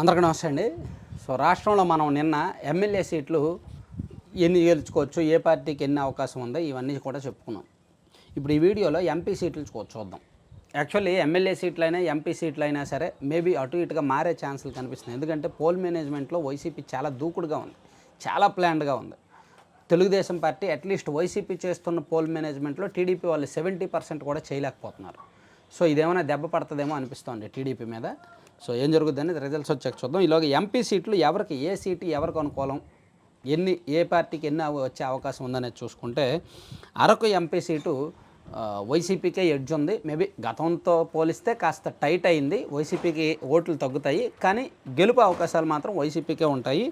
అందరికీ నమస్తే అండి. సో రాష్ట్రంలో మనం నిన్న ఎమ్మెల్యే సీట్లు ఎన్ని గెలుచుకోవచ్చు ఏ పార్టీకి ఎన్ని అవకాశం ఉందో ఇవన్నీ కూడా చెప్పుకున్నాం. ఇప్పుడు ఈ వీడియోలో ఎంపీ సీట్లు చూద్దాం. యాక్చువల్లీ ఎమ్మెల్యే సీట్లైనా ఎంపీ సీట్లైనా సరే మేబీ అటు ఇటుగా మారే ఛాన్సులు కనిపిస్తున్నాయి. ఎందుకంటే పోల్ మేనేజ్మెంట్లో వైసీపీ చాలా దూకుడుగా ఉంది. చాలా ప్లాన్డ్గా ఉంది. తెలుగుదేశం పార్టీ అట్లీస్ట్ వైసీపీ చేస్తున్న పోల్ మేనేజ్మెంట్లో టీడీపీ వాళ్ళు సెవెంటీ పర్సెంట్ కూడా చేయలేకపోతున్నారు. సో ఇదేమైనా దెబ్బ పడుతుందేమో అనిపిస్తోంది టీడీపీ మీద. సో ఏం జరుగుతుందని రిజల్ట్స్ వచ్చాక చూద్దాం. ఈలోగా ఎంపీ సీట్లు ఎవరికి ఏ సీటు ఎవరికి అనుకూలం ఎన్ని ఏ పార్టీకి ఎన్ని వచ్చే అవకాశం ఉందనేది చూసుకుంటే అరకు ఎంపీ సీటు వైసీపీకే ఎడ్జ్ ఉంది. మేబీ గతంతో పోలిస్తే కాస్త టైట్ అయింది. వైసీపీకి ఓట్లు తగ్గుతాయి. కానీ గెలుపు అవకాశాలు మాత్రం వైసీపీకే ఉంటాయి.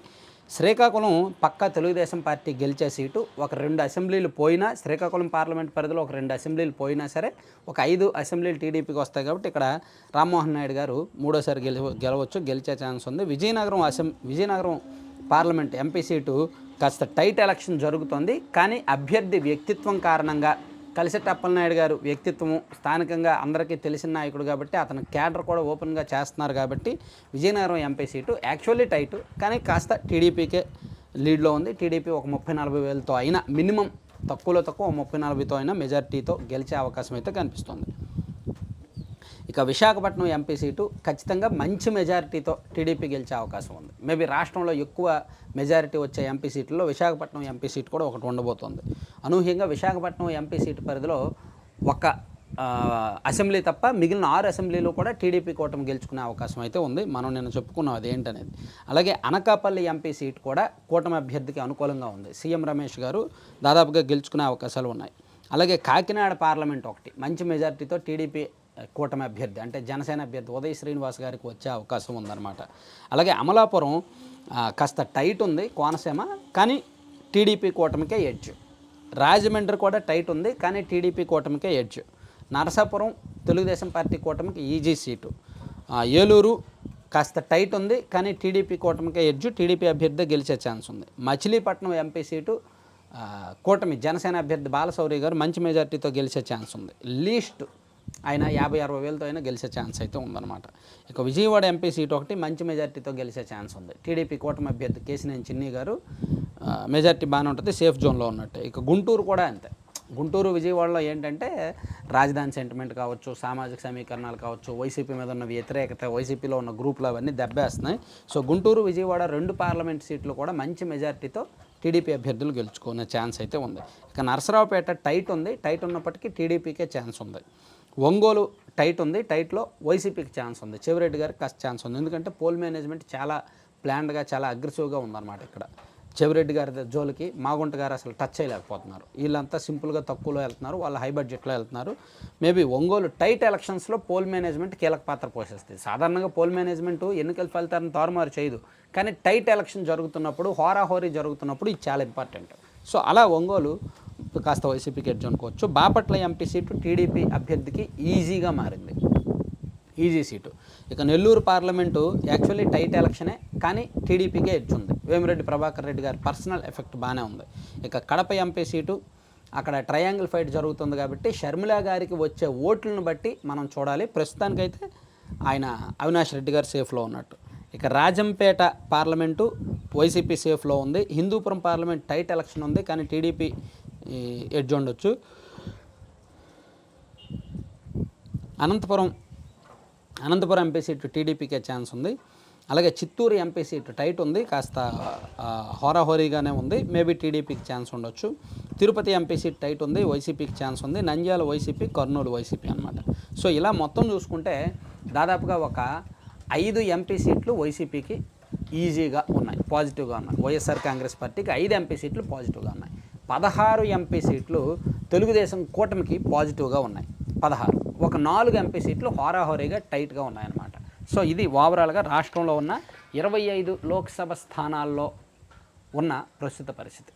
శ్రీకాకుళం పక్కా తెలుగుదేశం పార్టీ గెలిచే సీటు ఒక రెండు అసెంబ్లీలు పోయినా శ్రీకాకుళం పార్లమెంట్ పరిధిలో ఒక రెండు అసెంబ్లీలు పోయినా సరే ఒక ఐదు అసెంబ్లీలు టీడీపీకి వస్తాయి కాబట్టి ఇక్కడ రామ్మోహన్ నాయుడు గారు మూడోసారి గెలి గెలవచ్చు గెలిచే ఛాన్స్ ఉంది. విజయనగరం అసెం విజయనగరం పార్లమెంట్ ఎంపీ సీటు కాస్త టైట్ ఎలక్షన్ జరుగుతుంది. కానీ అభ్యర్థి వ్యక్తిత్వం కారణంగా కలిసెట్టి అప్పలనాయుడు గారు వ్యక్తిత్వము స్థానికంగా అందరికీ తెలిసిన నాయకుడు కాబట్టి అతను క్యాడర్ కూడా ఓపెన్గా చేస్తున్నారు కాబట్టి Vizianagaram MP seat actually tight కానీ కాస్త టీడీపీకే లీడ్లో ఉంది. టీడీపీ ఒక ముప్పై నలభై వేలతో అయినా మినిమం తక్కువలో తక్కువ ఒక ముప్పై నలభైతో అయినా మెజార్టీతో గెలిచే అవకాశం అయితే కనిపిస్తుంది. ఇక విశాఖపట్నం ఎంపీ సీటు ఖచ్చితంగా మంచి మెజారిటీతో టీడీపీ గెలిచే అవకాశం ఉంది. మేబీ రాష్ట్రంలో ఎక్కువ మెజారిటీ వచ్చే ఎంపీ సీట్లలో విశాఖపట్నం ఎంపీ సీట్ కూడా ఒకటి ఉండబోతోంది. అనూహ్యంగా విశాఖపట్నం ఎంపీ సీటు పరిధిలో ఒక అసెంబ్లీ తప్ప మిగిలిన ఆరు అసెంబ్లీలు కూడా టీడీపీ కూటమి గెలుచుకునే అవకాశం అయితే ఉంది. మనం నిన్న చెప్పుకున్నాం అదేంటనేది. అలాగే అనకాపల్లి ఎంపీ సీట్ కూడా కూటమి అభ్యర్థికి అనుకూలంగా ఉంది. సీఎం రమేష్ గారు దాదాపుగా గెలుచుకునే అవకాశాలు ఉన్నాయి. అలాగే కాకినాడ పార్లమెంట్ ఒకటి మంచి మెజారిటీతో టీడీపీ కూటమి అభ్యర్థి అంటే జనసేన అభ్యర్థి ఉదయ్ శ్రీనివాస్ గారికి వచ్చే అవకాశం ఉందన్నమాట. అలాగే అమలాపురం కాస్త టైట్ ఉంది కోనసీమ కానీ టీడీపీ కూటమికే ఎడ్జ్. రాజమండ్రి కూడా టైట్ ఉంది కానీ టీడీపీ కూటమికే ఎడ్జ్. నరసాపురం తెలుగుదేశం పార్టీ కూటమికి ఈజీ సీటు. ఏలూరు కాస్త టైట్ ఉంది కానీ టీడీపీ కూటమికే ఎడ్జ్ టీడీపీ అభ్యర్థి గెలిచే ఛాన్స్ ఉంది. మచిలీపట్నం ఎంపీ సీటు కూటమి జనసేన అభ్యర్థి బాలశౌరి గారు మంచి మెజార్టీతో గెలిచే ఛాన్స్ ఉంది. లీస్ట్ ఆయన యాభై అరవై వేలతో అయినా గెలిచే ఛాన్స్ అయితే ఉందన్నమాట. ఇక విజయవాడ ఎంపీ సీట్ ఒకటి మంచి మెజార్టీతో గెలిచే ఛాన్స్ ఉంది. టీడీపీ కూటమి అభ్యర్థి కేసినేని చిన్ని గారు మెజార్టీ బాగానే ఉంటుంది సేఫ్ జోన్లో ఉన్నట్టు. ఇక గుంటూరు కూడా అంతే. గుంటూరు విజయవాడలో ఏంటంటే రాజధాని సెంటిమెంట్ కావచ్చు సామాజిక సమీకరణాలు కావచ్చు వైసీపీ మీద ఉన్న వ్యతిరేకత వైసీపీలో ఉన్న గ్రూపులు అవన్నీ దెబ్బేస్తున్నాయి. సో గుంటూరు విజయవాడ రెండు పార్లమెంట్ సీట్లు కూడా మంచి మెజార్టీతో టీడీపీ అభ్యర్థులు గెలుచుకునే ఛాన్స్ అయితే ఉంది. ఇక నరసరావుపేట టైట్ ఉంది. టైట్ ఉన్నప్పటికీ టీడీపీకే ఛాన్స్ ఉంది. ఒంగోలు టైట్ ఉంది. టైట్లో వైసీపీకి ఛాన్స్ ఉంది. చెవిరెడ్డి గారికి కాస్త ఛాన్స్ ఉంది. ఎందుకంటే పోల్ మేనేజ్మెంట్ చాలా ప్లాన్డ్గా చాలా అగ్రెసివ్గా ఉందన్నమాట ఇక్కడ. చెవిరెడ్డి గారి జోలికి మాగుంట గారు అసలు టచ్ చేయలేకపోతున్నారు. వీళ్ళంతా సింపుల్గా తక్కువలో వెళ్తున్నారు. వాళ్ళు హై బడ్జెట్లో వెళ్తున్నారు. మేబీ ఒంగోలు టైట్ ఎలక్షన్స్లో పోల్ మేనేజ్మెంట్ కీలక పాత్ర పోషిస్తుంది. సాధారణంగా పోల్ మేనేజ్మెంట్ ఎన్నికల ఫలితాలను తారుమారు చేయదు. కానీ టైట్ ఎలక్షన్ జరుగుతున్నప్పుడు హోరాహోరీ జరుగుతున్నప్పుడు ఇది చాలా ఇంపార్టెంట్ సో అలా ఒంగోలు కాస్త వైసీపీకి ఎడ్జ్ అనుకోవచ్చు. బాపట్ల ఎంపీ సీటు టీడీపీ అభ్యర్థికి ఈజీగా మారింది. Easy seat. ఇక నెల్లూరు పార్లమెంటు యాక్చువల్లీ టైట్ ఎలక్షనే కానీ టీడీపీకే ఎడ్జ్ ఉంది. వేమిరెడ్డి ప్రభాకర్ రెడ్డి గారి పర్సనల్ ఎఫెక్ట్ బాగానే ఉంది. ఇక కడప ఎంపీ సీటు అక్కడ ట్రయాంగిల్ ఫైట్ జరుగుతుంది కాబట్టి షర్మిల గారికి వచ్చే ఓట్లను బట్టి మనం చూడాలి. ప్రస్తుతానికైతే ఆయన అవినాష్ రెడ్డి గారు సేఫ్లో ఉన్నట్టు. ఇక రాజంపేట పార్లమెంటు వైసీపీ సేఫ్లో ఉంది. హిందూపురం పార్లమెంట్ టైట్ ఎలక్షన్ ఉంది కానీ టీడీపీ ఎడ్జ్ ఉండొచ్చు. అనంతపురం అనంతపురం ఎంపీ సీటు టీడీపీకే ఛాన్స్ ఉంది. అలాగే చిత్తూరు ఎంపీ సీటు టైట్ ఉంది. కాస్త హోరాహోరీగానే ఉంది. మేబీ టీడీపీకి ఛాన్స్ ఉండొచ్చు. తిరుపతి ఎంపీ సీట్ టైట్ ఉంది. వైసీపీకి ఛాన్స్ ఉంది. నంద్యాల వైసీపీ కర్నూలు వైసీపీ అనమాట సో ఇలా మొత్తం చూసుకుంటే దాదాపుగా ఒక ఐదు ఎంపీ సీట్లు వైసీపీకి ఈజీగా ఉన్నాయి. పాజిటివ్గా ఉన్నాయి. వైఎస్ఆర్ కాంగ్రెస్ పార్టీకి ఐదు ఎంపీ సీట్లు పాజిటివ్గా ఉన్నాయి. పదహారు ఎంపీ సీట్లు తెలుగుదేశం కూటమికి పాజిటివ్గా ఉన్నాయి. పదహారు. ఒక నాలుగు ఎంపీ సీట్లు హోరాహోరీగా టైట్గా ఉన్నాయన్నమాట. సో ఇది ఓవరాల్గా రాష్ట్రంలో ఉన్న ఇరవై ఐదు లోక్సభ స్థానాల్లో ఉన్న ప్రస్తుత పరిస్థితి.